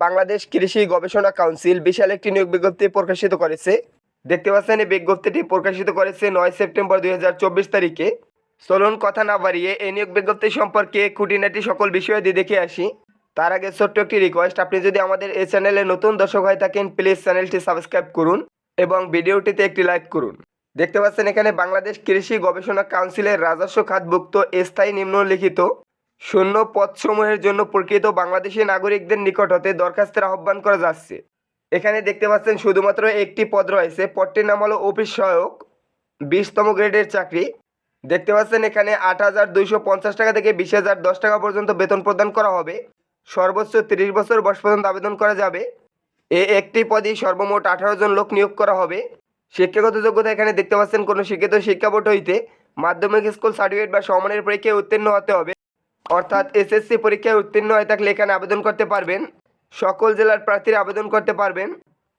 বাংলাদেশ কৃষি গবেষণা কাউন্সিল বিশাল একটি নিয়োগ বিজ্ঞপ্তি প্রকাশিত করেছে। দেখতে পাচ্ছেন, এই বিজ্ঞপ্তিটি প্রকাশিত করেছে নয় সেপ্টেম্বর দু হাজার চব্বিশ তারিখে। চলুন কথা না বাড়িয়ে এই নিয়োগ বিজ্ঞপ্তি সম্পর্কে খুঁটিনাটি সকল বিষয়াদি দেখে আসি। তার আগে ছোট্ট একটি রিকোয়েস্ট আপনি যদি আমাদের এই চ্যানেলে নতুন দর্শক হয়ে থাকেন প্লিজ চ্যানেলটি সাবস্ক্রাইব করুন এবং ভিডিওটিতে একটি লাইক করুন। দেখতে পাচ্ছেন, এখানে বাংলাদেশ কৃষি গবেষণা কাউন্সিলের রাজস্ব খাতভুক্ত স্থায়ী নিম্নলিখিত শূন্য পদসমূহের জন্য প্রকৃত বাংলাদেশি নাগরিকদের নিকট হতে দরখাস্তের আহ্বান করা যাচ্ছে। এখানে দেখতে পাচ্ছেন শুধুমাত্র একটি পদ রয়েছে, পদটির নাম হলো অফিস সহায়ক, বিশতম গ্রেডের চাকরি। দেখতে পাচ্ছেন এখানে আট হাজার দুইশো পঞ্চাশ টাকা থেকে বিশ হাজার দশ টাকা পর্যন্ত বেতন প্রদান করা হবে। সর্বোচ্চ তিরিশ বছর বয়স পর্যন্ত আবেদন করা যাবে। এ একটি পদই সর্বমোট আঠারো জন লোক নিয়োগ করা হবে। শিক্ষাগত যোগ্যতা এখানে দেখতে পাচ্ছেন কোনো শিক্ষিত শিক্ষা বোর্ড হইতে মাধ্যমিক স্কুল সার্টিফিকেট বা সমানের পরীক্ষায় উত্তীর্ণ হতে হবে। অর্থাৎ এসএসসি পরীক্ষায় উত্তীর্ণ হয়ে থাকলে এখানে আবেদন করতে পারবেন। সকল জেলার প্রার্থীরা আবেদন করতে পারবেন।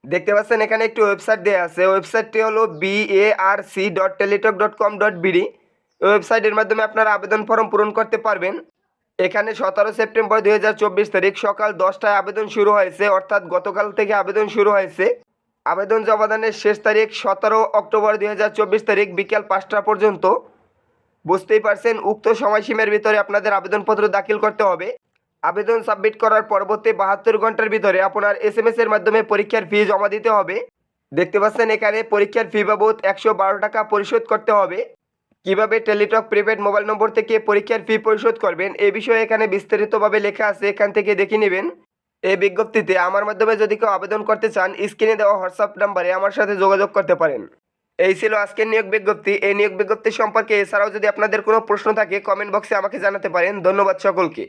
দেখতে পাচ্ছেন এখানে একটি ওয়েবসাইট দেওয়া আছে। ওয়েবসাইটটি হলো BARC dot Teletalk dot com dot BD ওয়েবসাইটের মাধ্যমে আপনারা আবেদন ফর্ম পূরণ করতে পারবেন। এখানে সতেরো সেপ্টেম্বর দুই হাজার চব্বিশ তারিখ সকাল দশটায় আবেদন শুরু হয়েছে, অর্থাৎ গতকাল থেকে আবেদন শুরু হয়েছে। আবেদন জমাদানের শেষ তারিখ সতেরো অক্টোবর দুই হাজার চব্বিশ তারিখ বিকেল পাঁচটা পর্যন্ত। বুঝতেই পারছেন, উক্ত সময়সীমার ভিতরে আপনাদের আবেদনপত্র দাখিল করতে হবে। আবেদন সাবমিট করার পরবর্তী বাহাত্তর ঘণ্টার ভিতরে আপনার এস এম এর মাধ্যমে পরীক্ষার ফি জমা দিতে হবে। দেখতে পাচ্ছেন এখানে পরীক্ষার ফি বাবদ একশো বারো টাকা পরিশোধ করতে হবে। কীভাবে টেলিটক প্রিপেড মোবাইল নম্বর থেকে পরীক্ষার ফি পরিশোধ করবেন, এ বিষয়ে এখানে বিস্তারিতভাবে লেখা আছে, এখান থেকে দেখে নেবেন। এই বিজ্ঞপ্তিতে আমার মাধ্যমে যদি কেউ আবেদন করতে চান, স্ক্রিনে দেওয়া হোয়াটসঅ্যাপ নাম্বারে আমার সাথে যোগাযোগ করতে পারেন। এই ছিল আজকের নিয়োগ বিজ্ঞপ্তি। এই নিয়োগ বিজ্ঞপ্তি সম্পর্কে এছাড়াও যদি আপনাদের কোনো প্রশ্ন থাকে কমেন্ট বক্সে আমাকে জানাতে পারেন। ধন্যবাদ সকলকে।